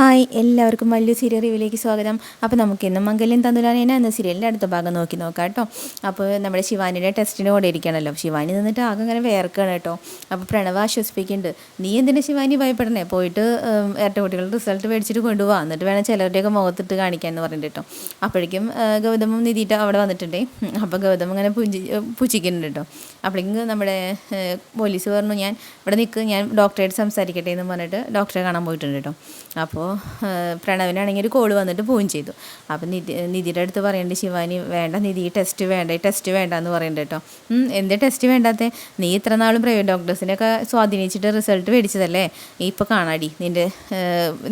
Hi എല്ലാവർക്കും വലിയ serial റിവ്യൂലേക്ക് സ്വാഗതം. അപ്പോൾ നമുക്ക് ഇന്ന് മംഗല്യം തന്നുരാനേന എന്ന സീരിയലിന്റെ അടുത്ത ഭാഗം നോക്കി നോക്കാം കേട്ടോ. അപ്പോൾ നമ്മുടെ ശിവാനിയുടെ ടെസ്റ്റിന് കൂടെ ഇരിക്കണമല്ലോ ശിവാനി നിന്നിട്ട് ആകെ അങ്ങനെ വേർക്കാണ് കേട്ടോ. അപ്പോൾ പ്രണവ് ആശ്വസിപ്പിക്കുന്നുണ്ട്. നീ എന്തിനാ ശിവാനി ഭയപ്പെടണേ? പോയിട്ട് ഇരട്ട കുട്ടികൾ റിസൾട്ട് മേടിച്ചിട്ട് കൊണ്ടുപോകാം എന്നിട്ട് വേണം ചിലരുടെയൊക്കെ മുഖത്തിട്ട് കാണിക്കാൻ എന്ന് പറഞ്ഞിട്ട് കേട്ടോ. അപ്പോഴേക്കും ഗൗതമം നിധിയിട്ട് അവിടെ വന്നിട്ടുണ്ടേ. അപ്പോൾ ഗൗതം ഇങ്ങനെ പുഞ്ചി പുച്ഛിക്കുന്നുണ്ട് കേട്ടോ. അപ്പോഴേക്കും നമ്മുടെ പോലീസ് പറഞ്ഞു ഞാൻ ഇവിടെ നിൽക്ക് ഞാൻ ഡോക്ടറായിട്ട് സംസാരിക്കട്ടെ എന്ന് പറഞ്ഞിട്ട് ഡോക്ടറെ കാണാൻ പോയിട്ടുണ്ട് കേട്ടോ. അപ്പോൾ പ്രണവിനാണെങ്കിൽ ഒരു കോൾ വന്നിട്ട് പോവുകയും ചെയ്തു. അപ്പം നിധി നിധിയുടെ അടുത്ത് പറയേണ്ടത് ശിവാനി വേണ്ട നിധി ടെസ്റ്റ് വേണ്ട ഈ ടെസ്റ്റ് വേണ്ട എന്ന് പറയേണ്ടത് കേട്ടോ എന്തേ ടെസ്റ്റ് വേണ്ടാത്ത? നീ ഇത്ര നാളും പ്രൈവറ്റ് ഡോക്ടേഴ്സിനെയൊക്കെ സ്വാധീനിച്ചിട്ട് റിസൾട്ട് മേടിച്ചതല്ലേ? ഇപ്പോൾ കാണാടി നിന്റെ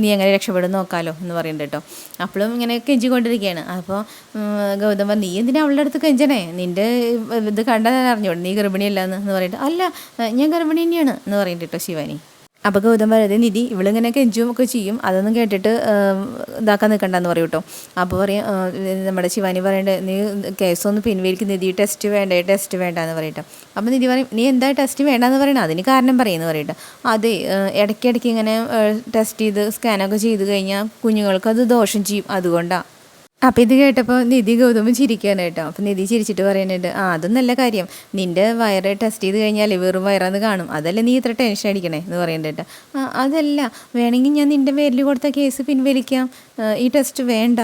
നീ എങ്ങനെ രക്ഷപ്പെടും നോക്കാലോ എന്ന് പറയുന്നുണ്ട് കേട്ടോ. അപ്പോഴും ഇങ്ങനെ കെഞ്ചിക്കൊണ്ടിരിക്കുകയാണ്. അപ്പോൾ ഗൗതം നീ എന്തിനാ അവളുടെ അടുത്ത് കെഞ്ചണേ? നിന്റെ ഇത് കണ്ടാൽ അറിഞ്ഞോളൂ നീ ഗർഭിണിയല്ല എന്ന് പറഞ്ഞിട്ട് അല്ല ഞാൻ ഗർഭിണി തന്നെയാണ് എന്ന് പറയുന്നുണ്ട് കേട്ടോ ശിവാനി. അപ്പോൾ ഗൗതം പറയുന്നത് നിധി ഇവളിങ്ങനെയൊക്കെ എൻജോയും ഒക്കെ ചെയ്യും. അതൊന്നും കേട്ടിട്ട് ഇതാക്കാൻ നിൽക്കണ്ടെന്ന് പറയും കേട്ടോ അപ്പോൾ പറയും നമ്മുടെ ശിവാനി പറയേണ്ട നീ കേസൊന്ന് പിൻവലിക്ക് നിധി ടെസ്റ്റ് വേണ്ട ടെസ്റ്റ് വേണ്ട എന്ന് പറയട്ടെ. അപ്പോൾ നിധി പറയും നീ എന്താ ടെസ്റ്റ് വേണ്ടെന്ന് പറയണം? അതിന് കാരണം പറയുന്നു പറയട്ടെ. അതെ ഇടയ്ക്കിടയ്ക്ക് ഇങ്ങനെ ടെസ്റ്റ് ചെയ്ത് സ്കാനൊക്കെ ചെയ്ത് കഴിഞ്ഞാൽ കുഞ്ഞുങ്ങൾക്ക് അത് ദോഷം ചെയ്യും. അതുകൊണ്ടാണ് അപ്പം ഇത് കേട്ടപ്പോൾ നിധി ഗൗതമം ചിരിക്കുകയാണ് കേട്ടോ അപ്പം നിധി ചിരിച്ചിട്ട് പറയുന്നുണ്ട് ആ അതും നല്ല കാര്യം. നിന്റെ വയറ് ടെസ്റ്റ് ചെയ്ത് കഴിഞ്ഞാൽ വെറും വയറാന്ന് കാണും. അതല്ലേ നീ ഇത്ര ടെൻഷൻ അടിക്കണേ? എന്ന് പറയുന്നുണ്ട്. കേട്ടോ ആ അതല്ല. വേണമെങ്കിൽ ഞാൻ നിന്റെ പേരിൽ കൊടുത്ത കേസ് പിൻവലിക്കാം. ഈ ടെസ്റ്റ് വേണ്ട.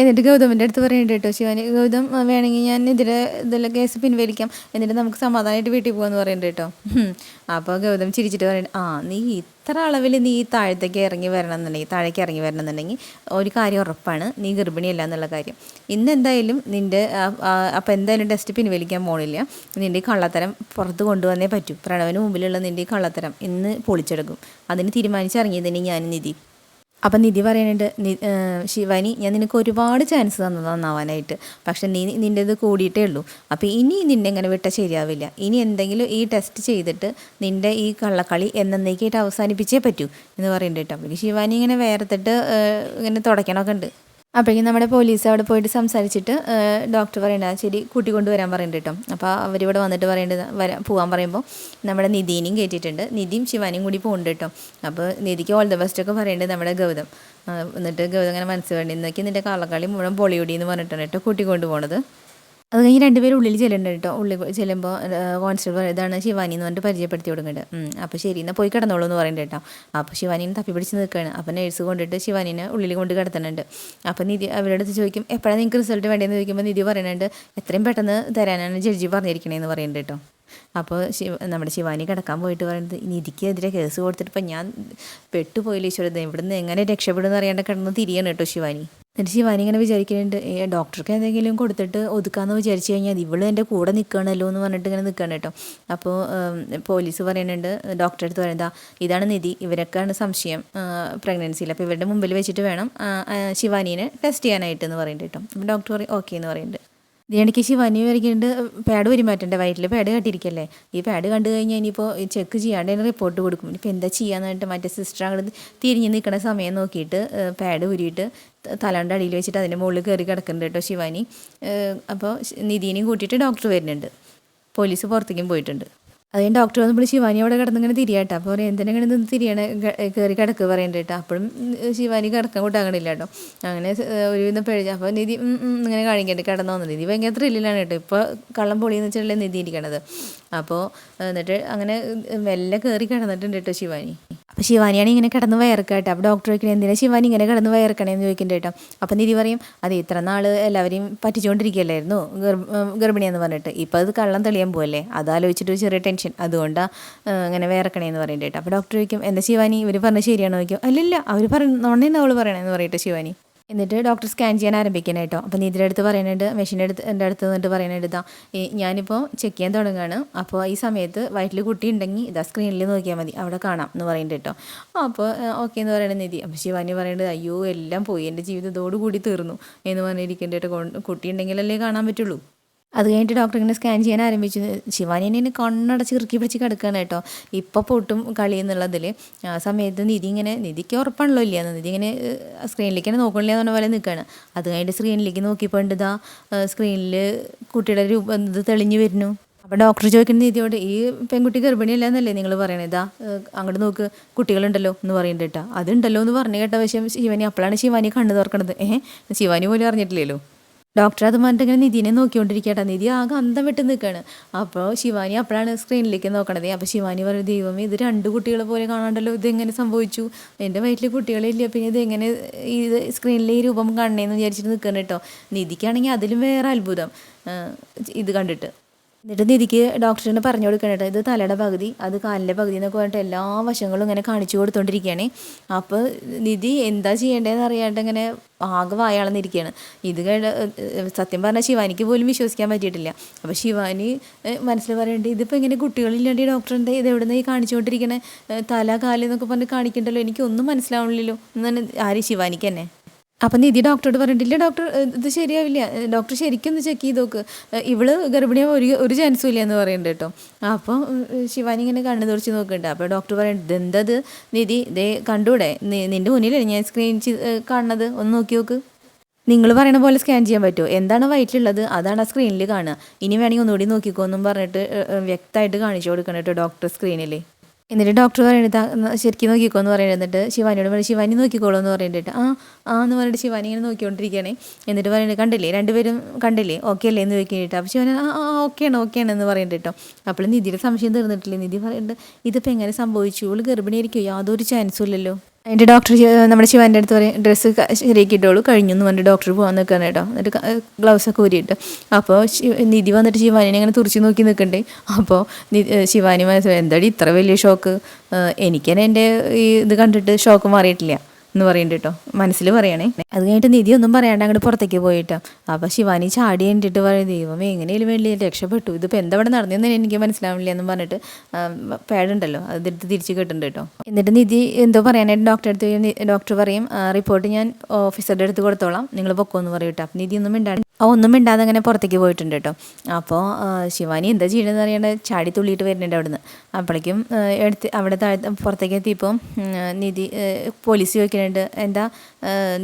എന്നിട്ട് ഗൗതമിന്റെ അടുത്ത് പറയുന്നുണ്ട് കേട്ടോ ശിവാനി ഗൗതം വേണമെങ്കിൽ ഞാൻ ഇതിലെ ഇതിലെ കേസ് പിൻവലിക്കാം. എന്നിട്ട് നമുക്ക് സമാധാനമായിട്ട് വീട്ടിൽ പോകാമെന്ന് പറയുന്നുണ്ട് കേട്ടോ. അപ്പോൾ ഗൗതം ചിരിച്ചിട്ട് പറയുന്നുണ്ട് ആ നീ ഇത്ര അളവിൽ നീ താഴത്തേക്ക് ഇറങ്ങി വരണം എന്നുണ്ടെങ്കിൽ താഴേക്ക് ഇറങ്ങി വരണം എന്നുണ്ടെങ്കിൽ ഒരു കാര്യം ഉറപ്പാണ് നീ ഗർഭിണിയല്ല എന്നുള്ള കാര്യം. ഇന്ന് എന്തായാലും നിന്റെ അപ്പോൾ എന്തായാലും ടെസ്റ്റ് പിൻവലിക്കാൻ പോണില്ല. നിന്റെ കള്ളത്തരം പുറത്ത് കൊണ്ടുവന്നേ പറ്റൂ. പ്രണവന് മുമ്പിലുള്ള നിന്റെ കള്ളത്തരം ഇന്ന് പൊളിച്ചെടുക്കും. അതിന് തീരുമാനിച്ചിറങ്ങിയതിന് ഞാൻ നിധി. അപ്പം നിധി പറയുന്നുണ്ട് ശിവാനി ഞാൻ നിനക്ക് ഒരുപാട് ചാൻസ് തന്നു നന്നാവാനായിട്ട് പക്ഷെ നീ നിന്റെത് കൂടിയിട്ടേ ഉള്ളൂ. അപ്പോൾ ഇനി നിന്നെ ഇങ്ങനെ വിട്ട ശരിയാവില്ല. ഇനി എന്തെങ്കിലും ഈ ടെസ്റ്റ് ചെയ്തിട്ട് നിന്റെ ഈ കള്ളക്കളി എന്നേക്കായിട്ട് അവസാനിപ്പിച്ചേ പറ്റൂ. എന്ന് പറയുന്നുണ്ട് കേട്ടോ. അപ്പോൾ ശിവാനി ഇങ്ങനെ വേർത്തിട്ട് ഇങ്ങനെ തുടയ്ക്കണമൊക്കെ ഉണ്ട്. അപ്പോഴേക്കും നമ്മുടെ പോലീസ് അവിടെ പോയിട്ട് സംസാരിച്ചിട്ട് ഡോക്ടർ പറയേണ്ട ശരി കൂട്ടി കൊണ്ടുവരാൻ പറയുന്നുണ്ട് കേട്ടോ അപ്പോൾ അവരിവിടെ വന്നിട്ട് പറയേണ്ടത് വരാൻ പോകാൻ പറയുമ്പോൾ നമ്മുടെ നിധീനെയും കയറ്റിയിട്ടുണ്ട് നിധിയും ശിവാനിയും കൂടി പോകുന്നുണ്ട് കേട്ടോ അപ്പോൾ നിധിക്ക് ഓൾ ദ ബെസ്റ്റ് ഒക്കെ പറയേണ്ടത് നമ്മുടെ ഗൗതം. എന്നിട്ട് ഗൗതം അങ്ങനെ മനസ്സ് വേണ്ടി ഇന്നൊക്കെ നിന്റെ കള്ളക്കളി മുഴുവൻ പൊളിയൊടി എന്ന് പറഞ്ഞിട്ടാണ് കേട്ടോ കൂട്ടി കൊണ്ടുപോകണത് അത് കഴിഞ്ഞ് രണ്ടുപേരും ഉള്ളിൽ ചെല്ലുന്നുണ്ട് കേട്ടോ. ഉള്ളിൽ ചെല്ലുമ്പോൾ കോൺസ്റ്റബിൾ ഇതാണ് ശിവാനി എന്ന് പറഞ്ഞിട്ട് പരിചയപ്പെടുത്തി കൊടുക്കുന്നുണ്ട് അപ്പോൾ ശരി എന്നാൽ പോയി കിടന്നോളൂ എന്ന് പറയുന്നുണ്ട് കേട്ടോ. അപ്പോൾ ശിവാനിനെ തപ്പി പിടിച്ച് നിൽക്കുകയാണ് അപ്പോൾ നേഴ്സ് കൊണ്ടിട്ട് ശിവാനിനെ ഉള്ളിൽ കൊണ്ട് കിടത്തുന്നുണ്ട് അപ്പോൾ നിധി അവരോട് ചോദിക്കും എപ്പോഴാണ് നിങ്ങൾക്ക് റിസൾട്ട് വേണ്ടതെന്ന് ചോദിക്കുമ്പോൾ നിധി പറയുന്നുണ്ട് എത്രയും പെട്ടെന്ന് തരാനാണ് ജഡ്ജി പറഞ്ഞിരിക്കണേന്ന് പറയുന്നുണ്ട് കേട്ടോ. അപ്പോൾ ശിവ നമ്മുടെ ശിവാനി കിടക്കാൻ പോയിട്ട് പറയുന്നത് നിധിക്കെതിരെ കേസ് കൊടുത്തിട്ട് ഇപ്പം ഞാൻ പെട്ടുപോയില്ല ഈശ്വരത് ഇവിടുന്ന് എങ്ങനെ രക്ഷപ്പെടുമെന്ന് അറിയാണ്ട് കിടന്ന് തിരിയാണ് കേട്ടോ ശിവാനി. എന്നിട്ട് ശിവാനി ഇങ്ങനെ വിചാരിക്കുന്നുണ്ട് ഡോക്ടർക്ക് എന്തെങ്കിലും കൊടുത്തിട്ട് ഒതുക്കാന്ന് വിചാരിച്ചു കഴിഞ്ഞാൽ ഇവൾ എന്റെ കൂടെ നിൽക്കണല്ലോ എന്ന് പറഞ്ഞിട്ട് ഇങ്ങനെ നിൽക്കണം കേട്ടോ. അപ്പോൾ പോലീസ് പറയുന്നുണ്ട് ഡോക്ടറെ അടുത്ത് പറയുന്നത് ഇതാണ് നിധി ഇവരൊക്കെയാണ് സംശയം പ്രഗ്നൻസിയിൽ അപ്പോൾ ഇവരുടെ മുമ്പിൽ വെച്ചിട്ട് വേണം ശിവാനീനെ ടെസ്റ്റ് ചെയ്യാനായിട്ട് എന്ന് പറയുന്നുണ്ട് കേട്ടോ. ഡോക്ടർ പറയും ഓക്കെ എന്ന് പറയുന്നുണ്ട്. ഇതിനിടയ്ക്ക് ശിവാനി വരയ്ക്കുന്നുണ്ട് പാഡ് പെരുമാറ്റേണ്ട? വയറ്റിൽ പാഡ് കട്ടിരിക്കല്ലേ ഈ പാഡ് കണ്ടു കഴിഞ്ഞാൽ ഇനിയിപ്പോൾ ചെക്ക് ചെയ്യാണ്ട് അതിന് റിപ്പോർട്ട് കൊടുക്കും. ഇനിയിപ്പോൾ എന്താ ചെയ്യാന്ന് പറഞ്ഞിട്ട് മറ്റേ സിസ്റ്റർ അങ്ങോട്ട് തിരിഞ്ഞ് നിൽക്കുന്ന സമയം നോക്കിയിട്ട് പാഡ് ഉരിയിട്ട് തലണ്ട അടിയിൽ വെച്ചിട്ട് അതിന്റെ മുകളിൽ കയറി കിടക്കുന്നുണ്ട് കേട്ടോ ശിവാനി. അപ്പോൾ നിധീനെയും കൂട്ടിയിട്ട് ഡോക്ടർ വരുന്നുണ്ട്. പോലീസ് പുറത്തേക്കും പോയിട്ടുണ്ട്. അത് ഡോക്ടർ ഡോക്ടർ വിളിച്ച് ശിവാനി അവിടെ കിടന്നിങ്ങനെ തിരിയാട്ടോ. അപ്പോൾ പറയും ഇങ്ങനെ നിന്ന് തിരിയണ? കയറി കിടക്ക് പറയണ്ട കേട്ടോ. അപ്പോഴും ശിവാനി കിടക്കാൻ കൂട്ടാകണില്ല കേട്ടോ. അങ്ങനെ ഒരു വിധം പിഴച്ച അപ്പോൾ നിധി ഇങ്ങനെ കാണിക്കട്ടെ കിടന്നു വന്നത്. നിധി ഭയങ്കര ത്രില്ലിലാണ് കേട്ടോ. ഇപ്പോൾ കള്ളം പൊളിയെന്ന് വെച്ചിട്ടുള്ള നിധി ഇരിക്കണത്. അപ്പോൾ എന്നിട്ട് അങ്ങനെ മെല്ലെ കയറി കിടന്നിട്ടുണ്ട് കേട്ടോ ശിവാനി. അപ്പോൾ ശിവാനിയാണ് ഇങ്ങനെ കിടന്ന് വയർക്കട്ടെ കേട്ടോ അപ്പോൾ ഡോക്ടർ ചോദിക്കണേ എന്തിനാ ശിവാനി ഇങ്ങനെ കിടന്ന് വയർക്കണേന്ന് ചോദിക്കുന്നുണ്ട് കേട്ടോ അപ്പോൾ നിധി പറയും അത് ഇത്ര നാൾ എല്ലാവരെയും പറ്റിച്ചുകൊണ്ടിരിക്കുകയല്ലായിരുന്നു ഗർഭ ഗർഭിണിയെന്ന് പറഞ്ഞിട്ട്. ഇപ്പോൾ അത് കള്ളം തെളിയാൻ പോകല്ലേ അതാലോചിച്ചിട്ട് ചെറിയ ടെൻഷൻ. അതുകൊണ്ടാണ് ഇങ്ങനെ വയർക്കണേന്ന് പറയുന്നുണ്ട് കേട്ടോ അപ്പോൾ ഡോക്ടർ ചോദിക്കും എന്താ ശിവാനി? ഇവർ പറഞ്ഞ ശരിയാണോ ചോദിക്കും അല്ലല്ല അവർ പറയുന്ന നോണേന്ന് അവൾ പറയണേന്ന് പറയട്ടെ ശിവാനി. എന്നിട്ട് ഡോക്ടർ സ്കാൻ ചെയ്യാൻ ആരംഭിക്കണം കേട്ടോ. അപ്പോൾ നിതിന്റെ അടുത്ത് പറയുന്നുണ്ട് മെഷീന്റെ അടുത്ത് എന്റെ അടുത്ത് നിന്നിട്ട് പറയുന്നുണ്ട് ഇതാ. ഞാനിപ്പോൾ ചെക്ക് ചെയ്യാൻ തുടങ്ങുകയാണ്. അപ്പോൾ ഈ സമയത്ത് വയറ്റിൽ കുട്ടി ഉണ്ടെങ്കിൽ ഇതാ സ്ക്രീനിൽ നോക്കിയാൽ മതി. അവിടെ കാണാം എന്ന് പറയുന്നുണ്ട് കേട്ടോ. അപ്പോൾ ഓക്കെ എന്ന് പറയുന്നത് നിധി അപ്പോൾ ശിവാനി പറയുന്നത് അയ്യോ എല്ലാം പോയി. എന്റെ ജീവിതത്തോടു കൂടി തീർന്നു. എന്ന് പറഞ്ഞിരിക്കേണ്ട കുട്ടി ഉണ്ടെങ്കിലല്ലേ കാണാൻ പറ്റുള്ളൂ. അത് കഴിഞ്ഞിട്ട് ഡോക്ടർ ഇങ്ങനെ സ്കാൻ ചെയ്യാൻ ആരംഭിച്ചു. ശിവാനി എന്നെ കണ്ണടച്ച് കിറുക്കി പിടിച്ച് കിടക്കുകയാണ് കേട്ടോ. ഇപ്പോൾ പൊട്ടും കളി എന്നുള്ളതിൽ ആ സമയത്ത് നിധി ഇങ്ങനെ നിധിക്ക് ഉറപ്പാണല്ലോ ഇല്ല നിധി ഇങ്ങനെ സ്ക്രീനിലേക്ക് തന്നെ നോക്കണില്ല എന്ന് പറഞ്ഞ പോലെ നിൽക്കുകയാണ് അത് കഴിഞ്ഞിട്ട് സ്ക്രീനിലേക്ക് നോക്കിയപ്പോൾ ഉണ്ട് ഇതാ സ്ക്രീനിൽ കുട്ടിയുടെ രൂപം ഇത് തെളിഞ്ഞു വരുന്നു. അപ്പോൾ ഡോക്ടർ ചോദിക്കുന്ന നിധിയോട് ഈ പെൺകുട്ടി ഗർഭിണിയല്ല എന്നല്ലേ നിങ്ങൾ പറയണത് ഇതാ അങ്ങോട്ട് നോക്ക് കുട്ടികളുണ്ടല്ലോ എന്ന് പറയുന്നുണ്ട് കേട്ടോ. അതുണ്ടല്ലോ എന്ന് പറഞ്ഞു കേട്ട പക്ഷേ ശിവാനി അപ്പോഴാണ് ശിവാനി കണ്ണു തുറക്കണത്. ഏഹ്? ശിവാനി പോലും അറിഞ്ഞിട്ടില്ലല്ലോ. ഡോക്ടർ അത് പറഞ്ഞിട്ട് ഇങ്ങനെ നിധിനെ നോക്കിക്കൊണ്ടിരിക്കട്ടെ നിധി ആകെ അന്തം വിട്ട് നിൽക്കുകയാണ്. അപ്പോൾ ശിവാനി അപ്പോഴാണ് സ്ക്രീനിലേക്ക് നോക്കണത്. അപ്പോൾ ശിവാനി പറയും ദൈവമേ ഇത് രണ്ട് കുട്ടികളെ പോലെ കാണാണ്ടല്ലോ ഇതെങ്ങനെ സംഭവിച്ചു? എന്റെ വയറ്റിൽ കുട്ടികളില്ല പിന്നെ ഇത് എങ്ങനെ ഇത് സ്ക്രീനിലെ ഈ രൂപം കാണണേന്ന് വിചാരിച്ചിട്ട് നിൽക്കണം കേട്ടോ നിധിക്കാണെങ്കിൽ അതിലും വേറെ അത്ഭുതം. ഇത് കണ്ടിട്ട്. എന്നിട്ട് നിധിക്ക് ഡോക്ടറിന് പറഞ്ഞു കൊടുക്കണേട്ടോ ഇത് തലയുടെ പകുതി അത് കാലിന്റെ പകുതി എന്നൊക്കെ പറഞ്ഞിട്ട് എല്ലാ വശങ്ങളും ഇങ്ങനെ കാണിച്ചു കൊടുത്തോണ്ടിരിക്കുകയാണ്. അപ്പോൾ നിധി എന്താ ചെയ്യേണ്ടതെന്ന് അറിയാണ്ട് ഇങ്ങനെ ആകെ വായാളന്നിരിക്കുകയാണ്. ഇത് കഴിഞ്ഞ സത്യം പറഞ്ഞാൽ ശിവാനിക്ക് പോലും വിശ്വസിക്കാൻ പറ്റിയിട്ടില്ല. അപ്പോൾ ശിവാനി മനസ്സിൽ പറയേണ്ടത് ഇതിപ്പോൾ ഇങ്ങനെ കുട്ടികളില്ലാണ്ട് ഡോക്ടറിന്റെ ഇത് എവിടെ നിന്ന് കാണിച്ചുകൊണ്ടിരിക്കണേ? തല കാലെന്നൊക്കെ പറഞ്ഞ് കാണിക്കണ്ടല്ലോ. എനിക്കൊന്നും മനസ്സിലാവണില്ലല്ലോ. എന്നാണ് ആര്? ശിവാനിക്ക് തന്നെ. അപ്പം നിധി ഡോക്ടറോട് പറഞ്ഞിട്ടില്ല? ഡോക്ടർ ഇത് ശരിയാവില്ല. ഡോക്ടർ ശരിക്കും ഒന്ന് ചെക്ക് ചെയ്ത് നോക്ക്. ഇവൾ ഗർഭിണിയാവാൻ ഒരു ഒരു ചാൻസും ഇല്ല എന്ന് പറയുന്നുണ്ട് കേട്ടോ. അപ്പം ശിവാനി ഇങ്ങനെ കണ്ണു തുറച്ച് നോക്കുന്നുണ്ട് അപ്പോൾ ഡോക്ടർ പറയുന്നുണ്ട് എന്തത്? നിധി ദേ കണ്ടൂടെ? നിന്റെ മുന്നിലല്ലേ ഞാൻ സ്ക്രീൻ കാണുന്നത് ഒന്ന് നോക്കി നോക്ക്. നിങ്ങൾ പറയണ പോലെ സ്കാൻ ചെയ്യാൻ പറ്റുമോ എന്താണ് വയറ്റിലുള്ളത്? അതാണ് ആ സ്ക്രീനിൽ കാണുക. ഇനി വേണമെങ്കിൽ ഒന്നുകൂടി നോക്കിക്കോ എന്നും പറഞ്ഞിട്ട് വ്യക്തമായിട്ട് കാണിച്ചു കൊടുക്കണം കേട്ടോ ഡോക്ടർ സ്ക്രീനിൽ എന്നിട്ട് ഡോക്ടർ പറയുന്നത് ശരിക്കും നോക്കിക്കോ എന്ന് പറയുന്നത്. എന്നിട്ട് ശിവാനിയോട് പറയും ശിവാനി നോക്കിക്കോളൂ എന്ന് പറയുന്നുണ്ട് ആ ആ എന്ന് പറഞ്ഞിട്ട് ശിവാനി ഇങ്ങനെ നോക്കിക്കൊണ്ടിരിക്കുകയാണ്. എന്നിട്ട് പറയുന്നത് കണ്ടില്ലേ രണ്ടുപേരും കണ്ടില്ലേ ഓക്കെ അല്ലേ? എന്ന് ചോദിക്കുന്നുണ്ട് അപ്പോൾ ശിവാനി ആ ആ ഓക്കെയാണ് ഓക്കെയാണ് എന്ന് പറയുന്നുണ്ട് അപ്പോൾ നിധിയുടെ സംശയം തീർന്നിട്ടില്ലേ? നിധി പറയുന്നുണ്ട് ഇതിപ്പോൾ എങ്ങനെ സംഭവിച്ചു? ഇവൾ ഗർഭിണിയായിരിക്കും യാതൊരു ചാൻസും ഇല്ലല്ലോ. അതിന്റെ ഡോക്ടർ നമ്മുടെ ശിവാന്റെ അടുത്ത് പറയും ഡ്രസ്സ് ശരിയാക്കിയിട്ടോളൂ കഴിഞ്ഞു എന്ന് പറഞ്ഞിട്ട് ഡോക്ടർ പോകാൻ നിൽക്കണം കേട്ടോ. എന്നിട്ട് ഗ്ലൗസ് ഒക്കെ ഊരിയിട്ട്. അപ്പോൾ നിധി വന്നിട്ട് ശിവാനിനെ ഇങ്ങനെ തുറച്ച് നോക്കി നിൽക്കണ്ടേ? അപ്പോൾ ശിവാനി മനസ്സിലായി എന്താടി ഇത്ര വലിയ ഷോക്ക് എനിക്ക് തന്നെ എന്റെ ഈ ഇത് കണ്ടിട്ട് ഷോക്ക് മാറിയിട്ടില്ല. എന്ന് പറയുന്നുണ്ട് കേട്ടോ മനസ്സിൽ പറയണേ. അത് കഴിഞ്ഞിട്ട് നിധി ഒന്നും പറയാണ്ട് അങ്ങോട്ട് പുറത്തേക്ക് പോയിട്ടോ. അപ്പോൾ ശിവാനി ചാടി കണ്ടിട്ട് പറയും ദൈവമേ എങ്ങനെയും വേണ്ടി രക്ഷപ്പെട്ടു. ഇതിപ്പോൾ എന്തവിടെ നടന്നെന്ന് എനിക്ക് മനസ്സിലാവില്ല എന്ന് പറഞ്ഞിട്ട് പേടുണ്ടല്ലോ. അത് എടുത്ത് തിരിച്ച് കിട്ടുന്നുണ്ട് കേട്ടോ എന്നിട്ട് നിധി എന്തോ പറയാനായിട്ട് ഡോക്ടറെ അടുത്ത് ഡോക്ടർ പറയും റിപ്പോർട്ട് ഞാൻ ഓഫീസറുടെ അടുത്ത് കൊടുത്തോളാം. നിങ്ങൾ പൊക്കോന്ന് പറയും കേട്ടോ നിധി ഒന്നും മിണ്ടാണ്ട് ഒന്നും മിണ്ടാതെ അങ്ങനെ പുറത്തേക്ക് പോയിട്ടുണ്ട് കേട്ടോ. അപ്പോൾ ശിവാനി എന്താ ചെയ്യണമെന്ന് അറിയാണ്ട് ചാടി തുള്ളിയിട്ട് വരുന്നുണ്ട് അവിടുന്ന്. അപ്പോഴേക്കും എടുത്ത് അവിടെ താഴെ പുറത്തേക്ക് എത്തിയപ്പോൾ നിധി പോലീസ് ചോദിക്കുന്നുണ്ട് എന്താ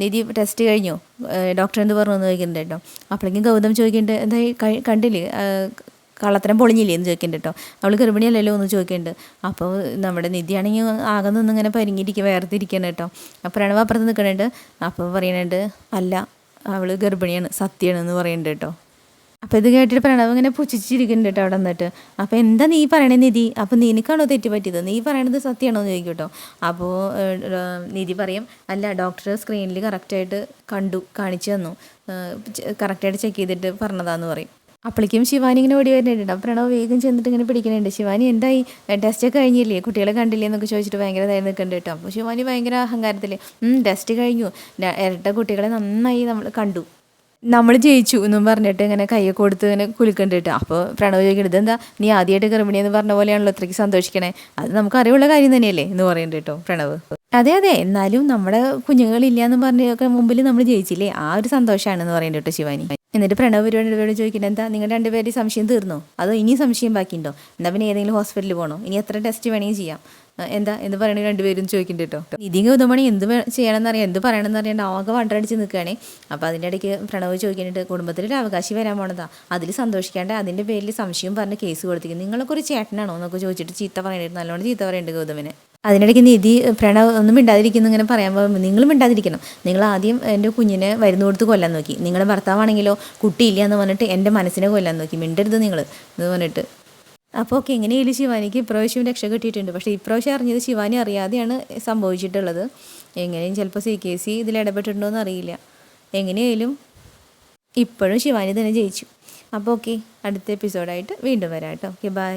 നിധി ടെസ്റ്റ് കഴിഞ്ഞു? ഡോക്ടർ എന്ത് പറഞ്ഞു? എന്ന് ചോദിക്കുന്നുണ്ട് കേട്ടോ. അപ്പോഴേക്കും ഗൗതം ചോദിക്കുന്നുണ്ട് എന്താ കണ്ടില്ലേ? കള്ളത്തരം പൊളിഞ്ഞില്ലേ? എന്ന് ചോദിക്കുന്നുണ്ട് കേട്ടോ. അവൾ ഗർഭിണിയല്ലല്ലോ? എന്ന് ചോദിക്കുന്നുണ്ട്. അപ്പോൾ നമ്മുടെ നിധിയാണെങ്കിൽ ആകെ നിന്നിങ്ങനെ പരിങ്ങിയിരിക്കുക വേർതിരിക്കണം കേട്ടോ. അപ്പോൾ പ്രണവ് അപ്പുറത്ത് നിൽക്കണുണ്ട് അപ്പോൾ പറയുന്നുണ്ട് അല്ല അവൾ ഗർഭിണിയാണ് സത്യമാണ് എന്ന് പറയുന്നുണ്ട് കേട്ടോ അപ്പോൾ ഇത് കേട്ടിട്ട് പ്രണവ് ഇങ്ങനെ പുച്ഛിച്ചിരിക്കുന്നുണ്ട് കേട്ടോ അവിടെ നിന്നിട്ട്. അപ്പോൾ എന്താ നീ പറയണേ നിധി? അപ്പോൾ നിനക്കാണോ തെറ്റ് പറ്റിയത്? നീ പറയണത് സത്യമാണോ എന്ന് ചോദിക്കും കേട്ടോ അപ്പോൾ നിധി പറയും അല്ല ഡോക്ടർ സ്ക്രീനിൽ കറക്റ്റായിട്ട് കണ്ടു കാണിച്ചു തന്നു. കറക്റ്റായിട്ട് ചെക്ക് ചെയ്തിട്ട് പറഞ്ഞതാന്ന് പറയും. അപ്പോഴേക്കും ശിവാനി ഇങ്ങനെ ഓടി വരുന്നുണ്ട്. അപ്പോൾ പ്രണവ് വേഗം ചെന്നിട്ട് ഇങ്ങനെ പിടിക്കുന്നുണ്ട്. ശിവാനി എന്തായി? ടെസ്റ്റ് ഒക്കെ കഴിഞ്ഞില്ലേ? കുട്ടികളെ കണ്ടില്ലേ എന്നൊക്കെ ചോദിച്ചിട്ട് ഭയങ്കര ഇതായി നിൽക്കുന്നുണ്ട് കേട്ടോ. അപ്പോൾ ശിവാനി ഭയങ്കര അഹങ്കാരത്തിൽ ടെസ്റ്റ് കഴിഞ്ഞു. ഇരട്ട കുട്ടികളെ നന്നായി നമ്മൾ കണ്ടു. നമ്മൾ ജയിച്ചു എന്നും പറഞ്ഞിട്ട് ഇങ്ങനെ കൈയൊക്കെ കൊടുത്ത് ഇങ്ങനെ കുലുക്കുന്നുണ്ട് കേട്ടോ. അപ്പോൾ പ്രണവ് ചോദിക്കുന്നത് എന്താ നീ ആദ്യമായിട്ട് ഗർഭിണി എന്ന് പറഞ്ഞ പോലെയാണല്ലോ അത്രയ്ക്ക് സന്തോഷിക്കണേ. അത് നമുക്ക് അറിവുള്ള കാര്യം തന്നെയല്ലേ? എന്ന് പറയുന്നുണ്ട് കേട്ടോ പ്രണവ്. അതെ അതെ. എന്നാലും നമ്മുടെ കുഞ്ഞുങ്ങളില്ല എന്ന് പറഞ്ഞൊക്കെ മുമ്പിൽ നമ്മൾ ജയിച്ചില്ലേ? ആ ഒരു സന്തോഷമാണെന്ന് പറയുന്നുണ്ട് കേട്ടോ ശിവാനി. എന്നിട്ട് പ്രണവ് പരിപാടിയോട് ചോദിക്കുന്നത് എന്താ നിങ്ങളുടെ രണ്ടുപേരും സംശയം തീർന്നോ? അതോ ഇനി സംശയം ബാക്കിയുണ്ടോ? എന്നാ പിന്നെ ഏതെങ്കിലും ഹോസ്പിറ്റലിൽ പോകണോ ഇനി എത്ര ടെസ്റ്റ് വേണമെങ്കിൽ ചെയ്യാം. എന്താ എന്ന് പറയണേ രണ്ടുപേരും ചോദിക്കുന്നുണ്ട് കേട്ടോ. നിധി ഗൗതമണി എന്ത് വേ- ചെയ്യണമെന്ന് അറിയാം എന്ത് പറയണമെന്ന് അറിയാണ്ട് ആകെ വണ്ടടിച്ച് നിൽക്കുകയാണേ അപ്പോൾ അതിന്റെ ഇടയ്ക്ക് പ്രണവ് ചോദിക്കുന്നുണ്ട് കുടുംബത്തിലൊരു അവകാശി വരാൻ പോണതാ? അതിൽ സന്തോഷിക്കാണ്ട് അതിന്റെ പേരിൽ സംശയം പറഞ്ഞ് കേസ് കൊടുത്തിരിക്കും നിങ്ങളൊക്കെ ഒരു ചേട്ടനാണോ? എന്നൊക്കെ ചോദിച്ചിട്ട് ചീത്ത പറയുന്നുണ്ട് നല്ലോണം ചീത്ത പറയേണ്ടത് ഗൗതമിനെ. അതിനിടയ്ക്ക് നിധി പ്രണവ് ഒന്നും മിണ്ടാതിരിക്കുന്നു ഇങ്ങനെ പറയാൻ പോകുമ്പോൾ നിങ്ങൾ മിണ്ടാതിരിക്കണം. നിങ്ങൾ ആദ്യം എന്റെ കുഞ്ഞിനെ വരുന്ന കൊടുത്ത് കൊല്ലാൻ നോക്കി. നിങ്ങളുടെ ഭർത്താവാണെങ്കിലോ കുട്ടിയില്ല എന്ന് പറഞ്ഞിട്ട് എന്റെ മനസ്സിനെ കൊല്ലാൻ നോക്കി. മിണ്ടരുത് നിങ്ങൾ എന്ന് പറഞ്ഞിട്ട്. അപ്പോൾ ഓക്കെ എങ്ങനെയായാലും ശിവാനിക്ക് ഇപ്രാവശ്യം രക്ഷ കിട്ടിയിട്ടുണ്ട്. പക്ഷേ ഇപ്രാവശ്യം അറിഞ്ഞത് ശിവാനി അറിയാതെയാണ് സംഭവിച്ചിട്ടുള്ളത്. എങ്ങനെയും ചിലപ്പോൾ സി കെ സി ഇതിൽ ഇടപെട്ടിട്ടുണ്ടോ എന്ന് അറിയില്ല. എങ്ങനെയായാലും ഇപ്പോഴും ശിവാനി തന്നെ ജയിച്ചു. അപ്പോൾ ഓക്കെ അടുത്ത എപ്പിസോഡായിട്ട് വീണ്ടും വരാം കേട്ടോ. Okay bye